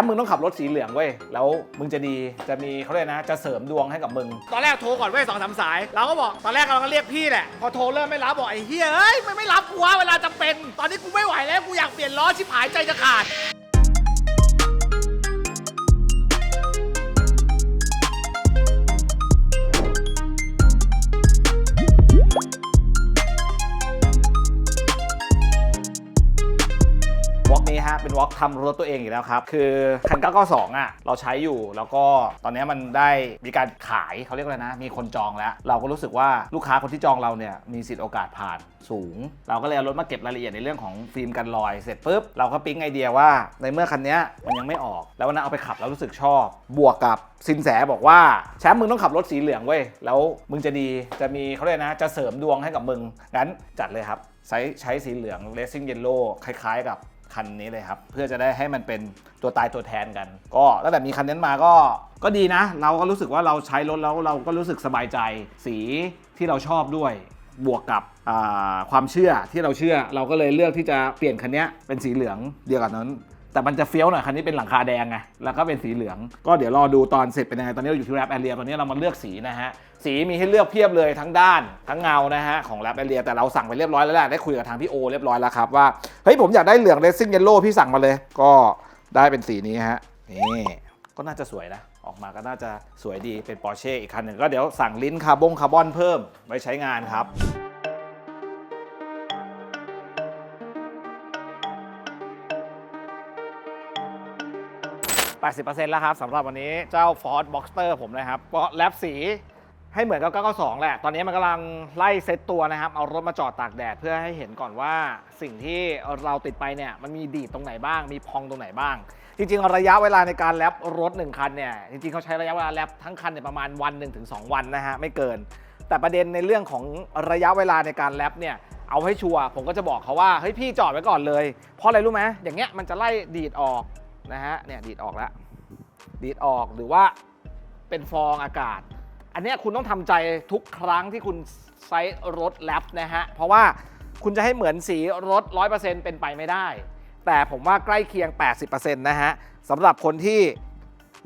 มป์มึงต้องขับรถสีเหลืองเว้ย แล้วมึงจะดี จะมีเขาเรียกนะ จะเสริมดวงให้กับมึง ตอนแรกโทรก่อนเว้ยสองสามสาย เราก็บอกตอนแรกเราก็เรียกพี่แหละ พอโทรเริ่มไม่รับบอกไอ้เฮียเอ้ยมันไม่รับกูวะเวลาจำเป็น ตอนนี้กูไม่ไหวแล้วกูอยากเปลี่ยนล้อชิบหายใจจะขาด วอล์กทำรถตัวเองอีกแล้วครับ คือคัน 992 อะ เราใช้อยู่แล้วก็ตอนนี้มันได้มีการขายเขาเรียกอะไรนะ มีคนจองแล้ว เราก็รู้สึกว่าลูกค้าคนที่จองเราเนี่ยมีสิทธิ์โอกาสผ่านสูง เราก็เลยเอารถมาเก็บรายละเอียดในเรื่องของฟิล์มกันรอยเสร็จปุ๊บเราก็ปิ๊งไอเดียว่าในเมื่อคันนี้มันยังไม่ออก แล้ววันนั้นเอาไปขับแล้วรู้สึกชอบ บวกกับสินแสบอกว่าแชมป์มึงต้องขับรถสีเหลืองเว้ยแล้วมึงจะดีจะมีเขาเรียกนะ จะเสริมดวงให้กับมึงงั้นจัดเลยครับใช้ใช้สีเหลือง Racing Yellow คล้ายๆกับ คันนี้เลยครับ เพื่อจะได้ให้มันเป็นตัวตายตัวแทนกัน ก็ตั้งแต่มีคันนี้มาก็ก็ดีนะ เราก็รู้สึกว่าเราใช้รถแล้วเราก็รู้สึกสบายใจสีที่เราชอบด้วยบวกกับความเชื่อที่เราเชื่อ เราก็เลยเลือกที่จะเปลี่ยนคันนี้เป็นสีเหลืองเดียวกับนั้น แต่มันจะเฟี้ยวหน่อยคันนี้เป็นหลังคาแดงไงแล้วก็เป็นสีเหลือง ก็เดี๋ยวรอดูตอนเสร็จเป็นยังไงตอนนี้เราอยู่ที่แรปแอเรียตอนนี้เรามาเลือกสีนะฮะสีมีให้เลือกเพียบเลยทั้งด้านทั้งเงานะฮะของแรปแอเรียแต่เราสั่งไปเรียบร้อยแล้วแหละได้คุยกับทางพี่โอเรียบร้อยแล้วครับว่าเฮ้ยผมอยากได้เหลืองเรซิ่งเยลโล่พี่สั่งมาเลย ก็ได้เป็นสีนี้ฮะนี่ก็น่าจะสวยนะออกมาก็น่าจะสวยดีเป็นปอร์เช่อีกคันหนึ่งก็เดี๋ยวสั่งลิ้นคาร์บงคาร์บอนเพิ่มไว้ใช้งานครับ 80%แล้วครับสำหรับวันนี้เจ้า Ford Boxster ผมนะครับก็แลบสีให้เหมือนกับ 992 แหละ ตอนนี้มันกำลังไล่เซตตัวนะครับ เอารถมาจอดตากแดดเพื่อให้เห็นก่อนว่าสิ่งที่เราติดไปเนี่ย มันมีดีดตรงไหนบ้าง มีพองตรงไหนบ้าง จริงๆ ระยะเวลาในการแลบรถ 1 คันเนี่ย จริงๆ เขาใช้ระยะเวลาแลบทั้งคันเนี่ยประมาณวันหนึ่งถึง2วันนะฮะ ไม่เกิน แต่ประเด็นในเรื่องของระยะเวลาในการแลบเนี่ย เอาให้ชัวร์ ผมก็จะบอกเขาว่า เฮ้ยพี่จอดไว้ก่อนเลย เพราะอะไรรู้ไหมอย่างเงี้ยมันจะไล่ดีดออก นะฮะเนี่ยดีดออกแล้วดีดออกหรือว่าเป็นฟองอากาศ อันนี้คุณต้องทำใจทุกครั้งที่คุณใช้รถแลบนะฮะ เพราะว่าคุณจะให้เหมือนสีรถ 100%เป็นไปไม่ได้ แต่ผมว่าใกล้เคียง 80%นะฮะสำหรับคนที่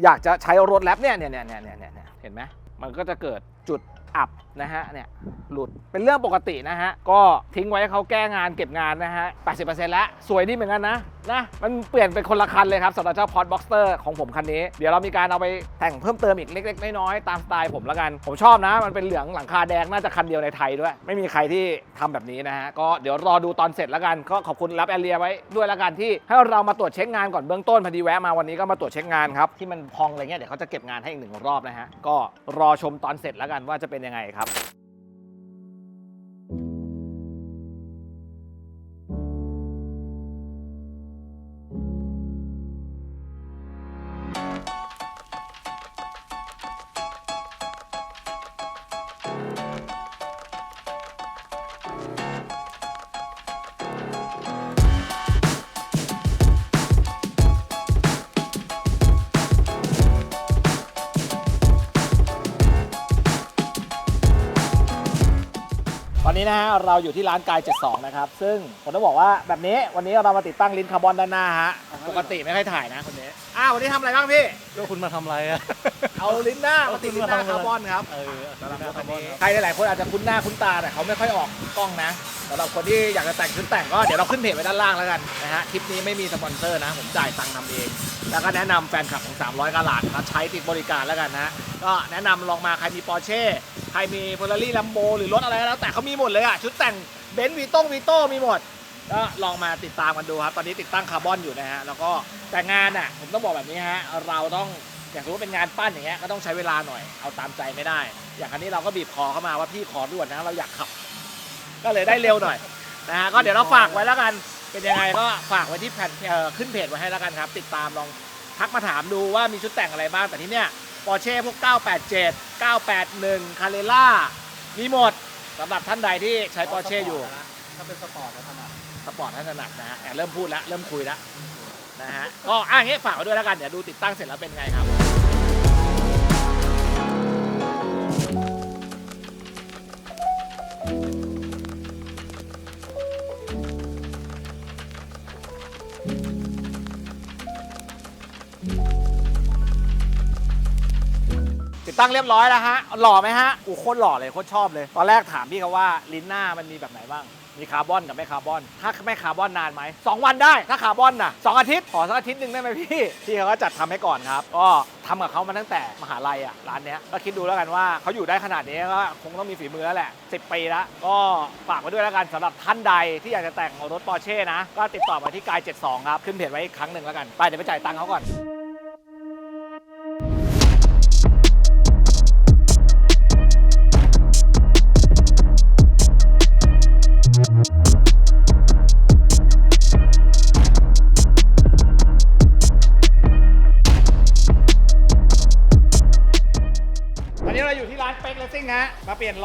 อยากจะใช้รถแลบเนี่ยเนี่ยเนี่ยเนี่ยเนี่ยเห็นไหมมันก็จะเกิดจุด อับนะฮะเนี่ยหลุดเป็นเรื่องปกตินะฮะ ก็ทิ้งไว้ให้เขาแก้งานเก็บงานนะฮะ 80%แล้ว สวยดีเหมือนกันนะนะมันเปลี่ยนเป็นคนละคันเลยครับสำหรับเจ้าพอดบ็อกเตอร์ของผมคันนี้ เดี๋ยวเรามีการเอาไปแต่งเพิ่มเติมอีกเล็ก ๆ น้อยๆตามสไตล์ผมละกัน ผมชอบนะ มันเป็นเหลืองหลังคาแดงน่าจะคันเดียวในไทยด้วย ไม่มีใครที่ทำแบบนี้นะฮะ ก็เดี๋ยวรอดูตอนเสร็จละกัน ก็ขอบคุณรับแอเรียไว้ด้วยละกันที่ให้เรามาตรวจเช็คงานก่อนเบื้องต้นพอดีแวะมาวันนี้ก็มาตรวจเช็คงานครับที่มันพองอะไรเงี้ยเดี๋ยวเขาจะเก็บงานให้อีกหนึ่งรอบนะฮะก็รอชมตอนเสร็จละกันว่าจะเป็นยังไงครับ นี้นะฮะเราอยู่ที่ร้านกาย 72 นะครับ ซึ่งผมต้องบอกว่าแบบนี้วันนี้เรามาติดตั้งลิ้นคาร์บอนด้านหน้าฮะปกติไม่ค่อยถ่ายนะคนนี้อ้าววันนี้ทำอะไรบ้างพี่ก็คุณมาทำอะไรอะ เอาลิ้นหน้ามาติดลิ้นหน้าคาร์บอนครับ เออสำหรับรถคันนี้ใครหลายๆคนอาจจะคุ้นหน้าคุ้นตาแต่เขาไม่ค่อยออกกล้องนะสำหรับคนที่อยากจะแต่งชุดแต่งก็เดี๋ยวเราขึ้นเพจไว้ด้านล่างแล้วกันนะฮะ คลิปนี้ไม่มีสปอนเซอร์นะ ผมจ่ายตังค์ทำเอง แล้วก็แนะนำแฟนคลับของ 300กาลาดมาใช้ติดบริการแล้วกันนะก็แนะนำลองมาใครมีปอร์เช่ใครมีเฟอร์รารี่ลัมโบหรือรถอะไรก็แล้วแต่เขามีหมดเลยอะชุดแต่งเบนซ์วีโต้วีโต้มีหมด ก็ลองมาติดตามกันดูครับ ตอนนี้ติดตั้งคาร์บอนอยู่นะฮะ แล้วก็แต่งานน่ะผมต้องบอกแบบนี้ฮะ เราต้องอย่างสมมติเป็นงานปั้นอย่างเงี้ยก็ต้องใช้เวลาหน่อย เอาตามใจไม่ได้ อย่างอันนี้เราก็บีบคอเข้ามาว่าพี่ขอด่วนนะเราอยากขับ ก็เลยได้เร็วหน่อยนะฮะ ก็เดี๋ยวเราฝากไว้แล้วกัน เป็นยังไงก็ฝากไว้ที่แผ่นเอ่อขึ้นเพจไว้ให้แล้วกันครับ ติดตามลองทักมาถามดูว่ามีชุดแต่งอะไรบ้าง แต่ที่เนี้ยปอร์เช่พวก 987 981 คาเรล่ามีหมดสำหรับท่านใดที่ใช้ปอร์เช่อยู่ ถ้าเป็นสปอร์ตแล้วถนัด สปอร์ตท่านถนัดนะฮะแอบเริ่มพูดแล้วเริ่มคุยแล้วนะฮะก็อะอย่างงี้ฝากไว้ด้วยแล้วกันเดี๋ยวดูติดตั้งเสร็จแล้วเป็นไงครับติดตั้งเรียบร้อยแล้วฮะหล่อไหมฮะอูโคตรหล่อเลยโคตรชอบเลย ตอนแรกถามพี่เขาว่าลิ้นหน้ามันมีแบบไหนบ้าง มีคาร์บอนกับไม่คาร์บอน ถ้าไม่คาร์บอนนานไหมสองวันได้ ถ้าคาร์บอนน่ะสองอาทิตย์ ขอสักอาทิตย์หนึ่งได้ไหมพี่พี่เขาก็จัดทำให้ก่อนครับ ก็ทำกับเขามาตั้งแต่มหาลัยอะร้านเนี้ยก็คิดดูแล้วกันว่าเขาอยู่ได้ขนาดนี้ก็คงต้องมีฝีมือแล้วแหละ 10 ปีแล้วก็ฝากไว้ด้วยแล้วกันสำหรับท่านใดที่อยากจะแต่งรถปอร์เช่นะก็ติดต่อมาที่กาย 72 ครับ ขึ้นเพจไว้อีกครั้งหนึ่งแล้วกันไปเดี๋ยวไปจ่ายตังค์เขาก่อน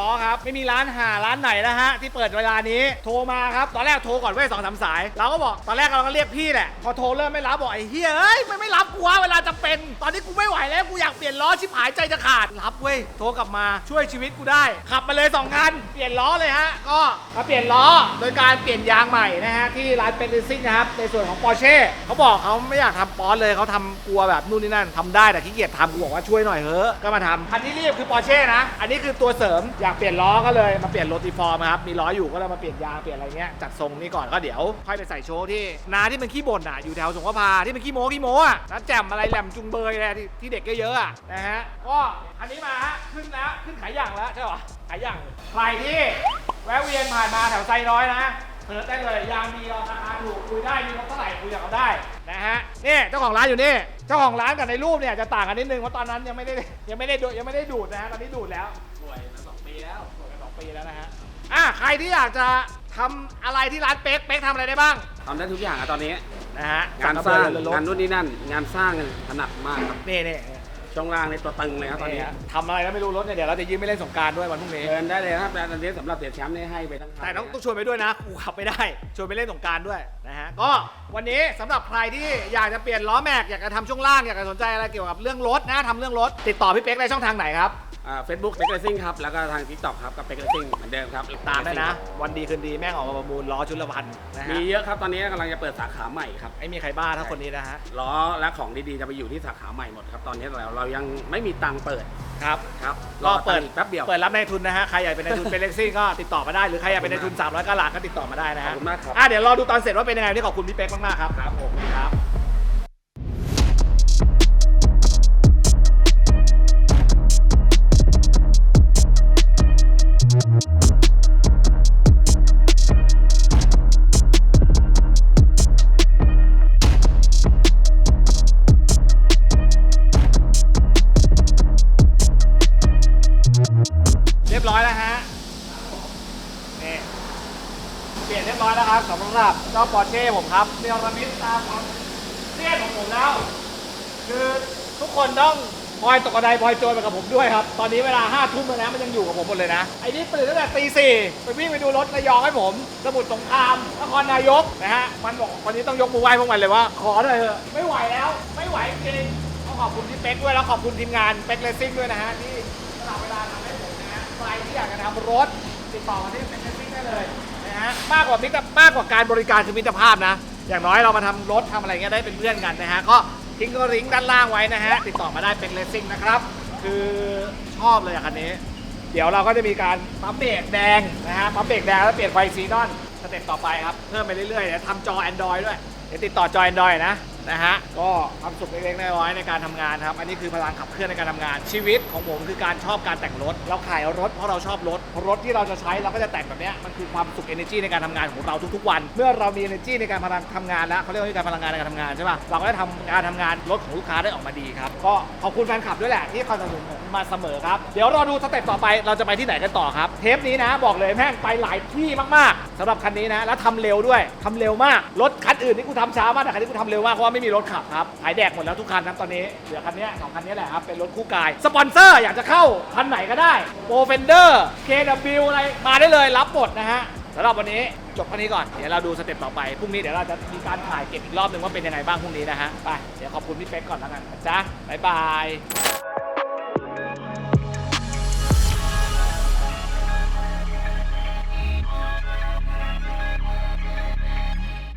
ล้อครับไม่มีร้านหาร้านไหนนะฮะที่เปิดเวลานี้โทรมาครับตอนแรกโทรก่อนเว้ยสองสามสายเราก็บอกตอนแรกเราก็เรียกพี่แหละพอโทรเริ่มไม่รับบอกไอ้เฮียเอ้ยไม่ไม่รับกูวะเวลาจะเป็น ตอนนี้กูไม่ไหวแล้วกูอยากเปลี่ยนล้อชิบหายใจจะขาดรับเว้ยโทรกลับมาช่วยชีวิตกูได้ขับมาเลยสองคันเปลี่ยนล้อเลยฮะก็มาเปลี่ยนล้อโดยการเปลี่ยนยางใหม่นะฮะที่ร้านเป็กเลสซิ่งนะครับในส่วนของปอร์เช่เขาบอกเขาไม่อยากทำปอนเลยเขาทำกลัวแบบนู่นนี่นั่นทำได้แต่ขี้เกียจทำกูบอกว่าช่วยหน่อยเถอะก็มาทำคันที่รีบคือปอร์เช่นะอันนี้คือตัวเสริมอยากเปลี่ยนล้อก็เลยมาเปลี่ยนโรติฟอร์มครับมีล้ออยู่ก็เลยมาเปลี่ยนยางเปลี่ยนอะไรเงี้ยจัดทรงนี้ก่อนก็เดี๋ยวค่อยไปใส่โชว์ที่นาที่มันขี้บ่นอะอยู่แถวสงขลาที่มันขี้โม้ขี้โม้อะนัดแจ่มอะไรแหลมจุงเบยอะไรที่ที่เด็กเยอะๆอะนะฮะก็อันนี้มาฮะขึ้นแล้วขึ้นขายอย่างแล้วใช่ปะขายอย่างใครที่แวะเวียนผ่านมาแถวไซน้อยนะเปิดได้เลยยางดีราคาถูกคุยได้มีงบเท่าไหร่คุยกับเขาได้นะฮะนี่เจ้าของร้านอยู่นี่เจ้าของร้านกับในรูปเนี่ยจะต่างกันนิดนึงเพราะตอนนั้นยังไม่ได้ยังไม่ได้ดูยังไม่ได้ดูดนะฮะตอนนี้ดูดแล้ว ป่วยมาสองปีแล้วนะฮะอะใครที่อยากจะทำอะไรที่ร้านเป๊กเป๊กทำอะไรได้บ้างทำได้ทุกอย่างอะตอนนี้ นะฮะงานสร้างกงานนู่นนี่นั่น งานสร้างถนัดมากครับนี่นี่ช่วงล่างในตัวตึงเลยครับตอนนี้ทำอะไรแล้วไม่รู้รถเนี่ยเดี๋ยวเราจะยืมไม่เล่นสงกรารด้วยวันพรุ่งนี้เดินได้เลยครับแต่ตอนนี้สำหรับเสียแชมป์นี่ให้ไปทั้งคันแต่ต้องต้องชวนไปด้วยนะกูขับไม่ได้ชวนไปเล่นสงกรารด้วยนะฮะก็วันนี้สำหรับใครที่อยากจะเปลี่ยนล้อแม็กอยากจะทำช่วงล่างอยากจะสนใจอะไรเกี่ยวกับเรื่องรถนะทำเรื่องรถติดต่อพี่เป๊กในช่องทางไหนครับ เฟซบุ๊กเป็กเลซิ่งครับ แล้วก็ทางทิกตอกครับกับเป็กเลซิ่งเหมือนเดิมครับตามได้นะ วันดีคืนดีแม่งออกมาประมูลล้อชุดละพันนะฮะมีเยอะครับตอนนี้กำลังจะเปิดสาขาใหม่ครับไม่มีใครบ้าเท่าคนนี้นะฮะล้อและของดีๆจะไปอยู่ที่สาขาใหม่หมดครับตอนนี้เราเรายังไม่มีตังค์เปิดครับครับก็เปิดรอตังค์อีกแป๊บเดียว เปิดรับในทุนนะฮะใครอยากเป็นในทุน เป็นเล็กซี่ก็ติดต่อมาได้หรือใครอยากเป็นในทุน300กะหลาดก็ติดต่อมาได้นะขอฮะบคุณมากครับ อะเดี๋ยวรอดูตอนเสร็จว่าเป็นยังไงวันนี่ขอบคุณพี่เป๊กมากๆครับครับผมครับ เจ้าปอร์เช่ผมครับเรียลมิดตามความเสียนของผมแล้ว คือทุกคนต้องพลอยตกกระไดพลอยโจรไปกับผมด้วยครับ ตอนนี้เวลาห้าทุ่มแล้วนะมันยังอยู่กับผมหมดเลยนะ ไอ้นี่ตื่นตั้งแต่ตีสี่ไปวิ่งไปดูรถระยองให้ผม สมุทรสงครามนครนายกนะฮะ มันบอกวันนี้ต้องยกมือไหว้พวกมันเลยว่า ขอหน่อยเถอะไม่ไหวแล้ว ไม่ไหวจริงต้องขอบคุณพี่เป๊กด้วยแล้วขอบคุณทีมงานเป็กเลสซิ่งด้วยนะฮะที่สละเวลาทำให้ผมนะฮะใครที่อยากจะทำรถติดต่อมาที่เป็กเลสซิ่งได้เลย นะฮะมากกว่ามิตรมากกว่าการบริการคือมิตรภาพนะ อย่างน้อยเรามาทำรถทำอะไรเงี้ยได้เป็นเพื่อนกันนะฮะ ก็ทิ้งก็ลิงก์ด้านล่างไว้นะฮะ ติดต่อมาได้เป็นเลสซิ่งนะครับ คือชอบเลยอะคันนี้ เดี๋ยวเราก็จะมีการปั๊มเบรกแดงนะฮะ ปั๊มเบรกแดงแล้วเปลี่ยนไฟซีดอนสเต็ปต่อไปครับ เพิ่มไปเรื่อยๆเดี๋ยวทำจอ Android ด้วย เดี๋ยวติดต่อจอ Android นะ นะฮะก็ความสุขเล็กๆน้อยๆในการทำงานครับอันนี้คือพลังขับเคลื่อนในการทำงาน ชีวิตของผมคือการชอบการแต่งรถ เราขายรถเพราะเราชอบรถรถที่เราจะใช้เราก็จะแต่งแบบนี้มันคือความสุข energy ในการทำงานของเราทุกๆวัน เมื่อเรามี energy ในการพลังทำงานแล้วเขาเรียกว่ามีการพลังงานในการทำงานใช่ป่ะเราก็ได้ทำการทำงานรถของลูกค้าได้ออกมาดีครับก็ขอบคุณแฟนคลับด้วยแหละที่คอยสนับสนุนผมมาเสมอครับเดี๋ยวรอดูสเต็ปต่อไปเราจะไปที่ไหนกันต่อครับเทปนี้นะบอกเลยแม่งไปหลายที่มากๆสำหรับคันนี้นะแล้วทำเร็วด้วยทำเร็วมากรถคันอื่นนี่กูทำช้ามากแต่คันนี้กูทำเร็วมากเพราะว่าไม่มีรถขับครับขายแดกหมดแล้วทุกคันครับตอนนี้เหลือคันเนี้ยสองคันนี้แหละครับเป็นรถคู่กาย สปอนเซอร์อยากจะเข้าคันไหนก็ได้โปรเฟนเดอร์ KW อะไรมาได้เลยรับหมดนะฮะสำหรับวันนี้จบแค่นี้ก่อน เดี๋ยวเราดูสเต็ปต่อไป พรุ่งนี้เดี๋ยวเราจะมีการถ่ายเก็บอีกรอบหนึ่งว่าเป็นยังไงบ้างพรุ่งนี้นะฮะ ไป เดี๋ยวขอบคุณพี่เป๊กก่อนแล้วกันนะจ๊ะบ๊ายบาย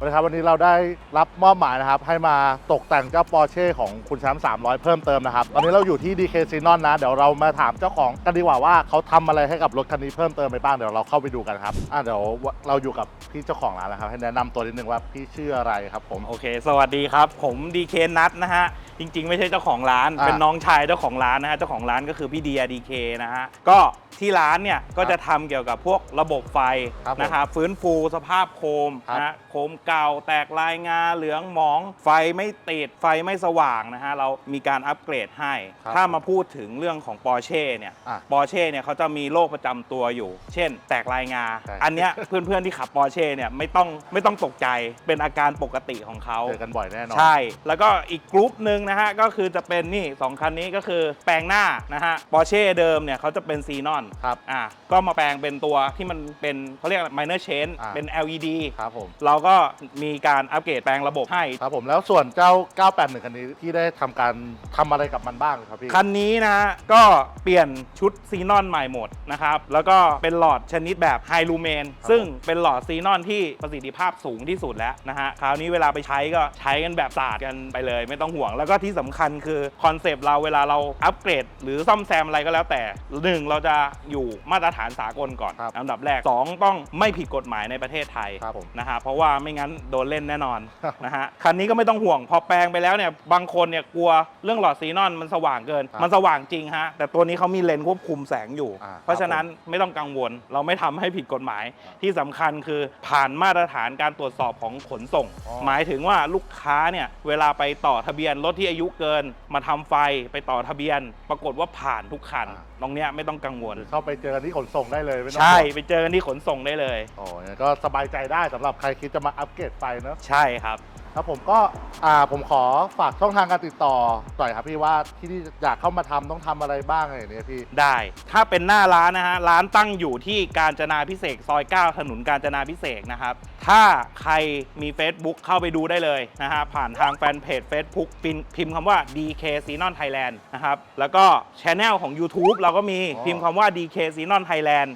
นะครับ วันนี้เราได้รับมอบหมายนะครับ ให้มาตกแต่งเจ้าปอร์เช่ของคุณแชมป์300 เพิ่มเติมนะครับ ตอนนี้เราอยู่ที่ดีเคซีนอนะ เดี๋ยวเรามาถามเจ้าของกันดีกว่าว่าเขาทำอะไรให้กับรถคันนี้เพิ่มเติมไปบ้าง เดี๋ยวเราเข้าไปดูกันครับ อะเดี๋ยวเราอยู่กับพี่เจ้าของร้านนะครับ ให้แนะนำตัวนิดนึงว่าพี่ชื่ออะไรครับผม โอเค สวัสดีครับ ผมดีเคนัทนะฮะ จริง ๆ ไม่ใช่เจ้าของร้าน อ่าเป็นน้องชายเจ้าของร้านนะฮะ เจ้าของร้านก็คือพี่เดียดีเคนะฮะ ก็ที่ร้านเนี่ยก็จะทำเกี่ยวกับพวกระบบไฟครับผมนะครับฟื้นฟูสภาพโคมครับ นะฮะโคมเก่าแตกลายงาเหลืองหมอง ไฟไม่ติดไฟไม่สว่างนะฮะ เรามีการอัปเกรดให้ ครับถ้ามาพูดถึงเรื่องของปอร์เช่เนี่ยอะปอร์เช่เนี่ยเขาจะมีโรคประจำตัวอยู่ เช่น แตกลายงา ใช่ อันเนี้ยเพื่อนๆที่ขับปอร์เช่เนี่ยไม่ต้องไม่ต้องตกใจเป็นอาการปกติของเขา เจอกันบ่อยแน่นอน ใช่ แล้วก็อีกกรุ๊ปหนึ่งนะฮะก็คือจะเป็นนี่สองคันนี้ก็คือแปลงหน้านะฮะปอร์เช่เดิมเนี่ยเขาจะเป็นซีนอนครับอะก็มาแปลงเป็นตัวที่มันเป็นเขาเรียก minor change อ่า เป็น LED ครับผม เราก็มีการอัปเกรดแปลงระบบให้ ครับผมแล้วส่วนเจ้า 981 คันนี้ที่ได้ทำการทำอะไรกับมันบ้างครับพี่ คันนี้นะฮะก็เปลี่ยนชุดซีนอนใหม่หมดนะครับ แล้วก็เป็นหลอดชนิดแบบไฮลูเมนซึ่งเป็นหลอดซีนอนที่ประสิทธิภาพสูงที่สุดแล้วนะฮะ คราวนี้เวลาไปใช้ก็ใช้กันแบบสาดกันไปเลย ไม่ต้องห่วง แล้วก็ที่สำคัญคือคอนเซปต์เราเวลาเราอัปเกรด หรือซ่อมแซมอะไรก็แล้วแต่หนึ่งเราจะอยู่มาตรฐานสากลก่อนครับอันดับแรกสองต้องไม่ผิดกฎหมายในประเทศไทยครับผมนะฮะเพราะว่าไม่งั้นโดนเล่นแน่นอนครับนะฮะคันนี้ก็ไม่ต้องห่วงพอแปลงไปแล้วเนี่ยบางคนเนี่ยกลัวเรื่องหลอดซีนอนมันสว่างเกินครับมันสว่างจริงฮะแต่ตัวนี้เขามีเลนส์ควบคุมแสงอยู่อ่าเพราะฉะนั้นไม่ต้องกังวล เราไม่ทำให้ผิดกฎหมายที่สำคัญคือผ่านมาตรฐานการตรวจสอบของขนส่งอ๋อหมายถึงว่าลูกค้าเนี่ยเวลาไปต่อทะเบียนรถที่อายุเกินมาทำไฟไปต่อทะเบียน ปรากฏว่าผ่านทุกคันตรงเนี้ยไม่ต้องกังวลหรือเข้าไปเจอกันที่ขนส่งได้เลยไม่ต้องใช่ห่วงไปเจอกันที่ขนส่งได้เลยโอ้ยงั้นก็สบายใจได้สำหรับใครคิดจะมาอัปเกรดไฟเนอะใช่ครับ ครับผมก็อ่าผมขอฝากช่องทางการติดต่อหน่อยครับพี่ว่าที่นี่อยากเข้ามาทำต้องทำอะไรบ้างอะไรอย่างเนี้ยพี่ ได้ ถ้าเป็นหน้าร้านนะฮะ ร้านตั้งอยู่ที่กาญจนาพิเศษกซอย 9 ถนนกาญจนาพิเศษกนะครับ ถ้าใครมี Facebook เข้าไปดูได้เลยนะฮะ ผ่านทางแฟนเพจ Facebook พิมพ์พิมพ์คำว่า DK s e n o n Thailand นะครับ แล้วก็ช anel ของ YouTube เราก็มีอ๋อพิมพ์คำว่า DK s e n o n Thailand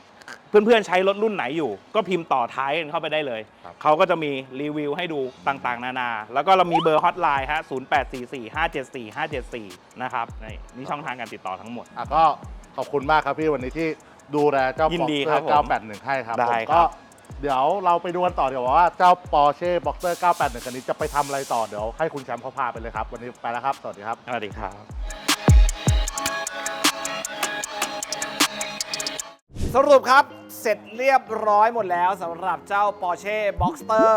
เพื่อนๆใช้รถรุ่นไหนอยู่ ก็พิมพ์ต่อท้ายกันเข้าไปได้เลยเขาก็จะมีรีวิวให้ดูต่างๆ นานา แล้วก็เรามีเบอร์ฮอตไลน์ฮะ 0844574574 นะครับนี่นี่ช่องทางการติดต่อทั้งหมด อะก็ขอบคุณมากครับพี่วันนี้ที่ดูแลเจ้ายินดี Boxer ครับผม981 ให้ครับได้ผมครัก็บ เดี๋ยวเราไปดูกันต่อเดี๋ยวว่าเจ้า Porsche Boxer 981คันนี้จะไปทำอะไรต่อเดี๋ยวให้คุณแชมป์เขาพาไปเลยครับ วันนี้ไปแล้วครับ สวัสดีครับ สวัสดีครับ สรุปครับ เสร็จเรียบร้อยหมดแล้วสำหรับเจ้า Porsche Boxster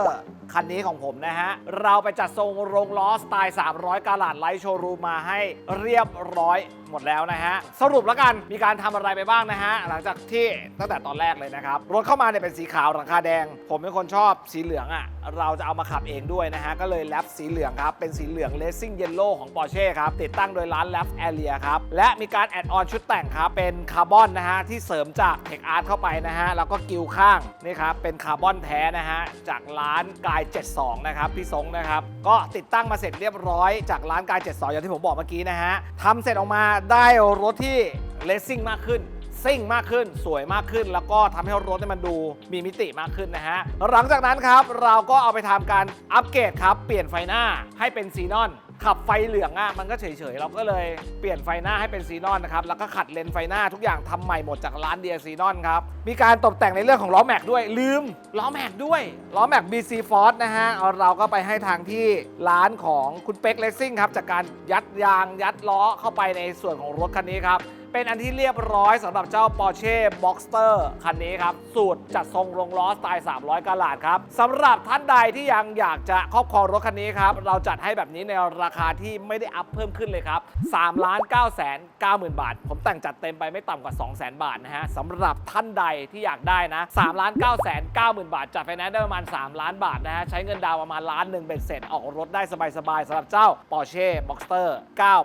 คันนี้ของผมนะฮะ เราไปจัดทรงโรงล้อสไตล์ 300 กาลัดไลท์โชว์รูมมาให้เรียบร้อย มดแล้วนะฮะ สรุปแล้วกันมีการทำอะไรไปบ้างนะฮะ หลังจากที่ตั้งแต่ตอนแรกเลยนะครับ รถเข้ามาเนี่ยเป็นสีขาวหลังคาแดง ผมเป็นคนชอบสีเหลืองอะ่ะ เราจะเอามาขับเองด้วยนะฮะ ก็เลยแรปสีเหลืองครับ เป็นสีเหลือง Racing Yellow ของ Porsche ครับ ติดตั้งโดยร้าน Lab Area ครับ และมีการแอดออนชุดแต่งครับ เป็นคาร์บอนนะฮะที่เสริมจาก Tech Art เข้าไปนะฮะ แล้วก็กิวข้างนี่ครับ เป็นคาร์บอนแท้นะฮะ จากร้านกาย 72 นะครับ พี่สงนะครับ ก็ติดตั้งมาเสร็จเรียบร้อยจากร้านกาย 72 อย่างที่ผมบอกเมื่อกี้นะฮะทำเสร็จออกมาได้รถที่เลสซิ่งมากขึ้นซิ่งมากขึ้นสวยมากขึ้น แล้วก็ทำให้รถมันดูมีมิติมากขึ้นนะฮะหลังจากนั้นครับเราก็เอาไปทำการอัปเกรดครับเปลี่ยนไฟหน้าให้เป็นซีนอน ขับไฟเหลืองอะมันก็เฉยๆ เราก็เลยเปลี่ยนไฟหน้าให้เป็นซีนอนนะครับ แล้วก็ขัดเลนส์ไฟหน้าทุกอย่างทำใหม่หมดจากร้านเดียซีนอนครับ มีการตกแต่งในเรื่องของล้อแม็กด้วยลืมล้อแม็กด้วยล้อแม็ก BC Force นะฮะเอาเราก็ไปให้ทางที่ร้านของคุณเป็กเลสซิ่งครับจากการยัดยางยัดล้อเข้าไปในส่วนของรถคันนี้ครับ เป็นอันที่เรียบร้อยสำหรับเจ้า Porsche Boxster คันนี้ครับ สูตรจัดทรงลงล้อสไตล์ 300 กาลาดครับสำหรับท่านใดที่ยังอยากจะครอบครองรถคันนี้ครับ เราจัดให้แบบนี้ในราคาที่ไม่ได้อัพเพิ่มขึ้นเลยครับ3ล้าน9แสน9หมื่นบาท ผมแต่งจัดเต็มไปไม่ต่ำกว่า 2 0 0 0 0 0 บาทนะฮะสำหรับท่านใดที่อยากได้นะ3ล้าน9แสน9หมื่นบาทจัดไฟแนนซ์ได้ประมาณ 3 ล้านบาทนะฮะใช้เงินดาวน์ประมาณล้านหนึ่งเป็นเสร็จออกรถได้สบายๆสำหรับเจ้า Porsche Boxster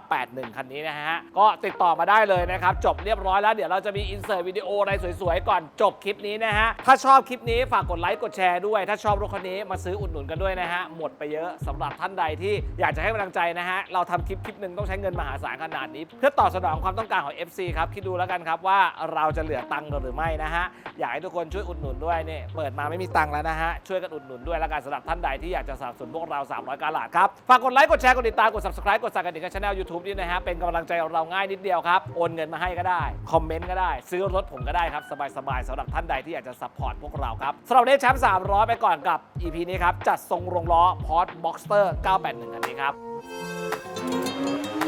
981 คันนี้นะฮะก็ติดต่อมาได้เลยนะนะครับ จบเรียบร้อยแล้ว เดี๋ยวเราจะมีอินเสิร์ตวิดีโออะไรสวยๆ ก่อนจบคลิปนี้นะฮะ ถ้าชอบคลิปนี้ฝากกดไลค์กดแชร์ด้วย ถ้าชอบรถคันนี้มาซื้ออุดหนุนกันด้วยนะฮะ หมดไปเยอะสำหรับท่านใดที่อยากจะให้กำลังใจนะฮะ เราทำคลิปคลิปหนึ่งต้องใช้เงินมหาศาลขนาดนี้ เพื่อตอบสนองความต้องการของ FC ครับคิดดูแล้วกันครับว่าเราจะเหลือตังค์หรือไม่นะฮะอยากให้ทุกคนช่วยอุดหนุนด้วยเนี่ยเปิดมาไม่มีตังค์แล้วนะฮะช่วยกันอุดหนุนด้วยแล้วกันสำหรับท่านใดที่อยากจะสนับสนุนพวกเรา 300 กาลาดครับฝากกดไลค์กดแชร์กดติดตามกด subscribe กดสั่นกระดิ่งช่อง YouTube นี่นะฮะเป็นกำลังใจเราง่ายนิดเดียวครับโอนเงินมาให้ก็ได้ คอมเมนต์ก็ได้ ซื้อรถผมก็ได้ครับ สบายๆสำหรับท่านใดที่อยากจะซัพพอร์ตพวกเราครับสำหรับเนทแชมป์300 ไปก่อนกับ EP นี้ครับจัดทรงโรงล้อ Port Boxster 981คันนี้ครับ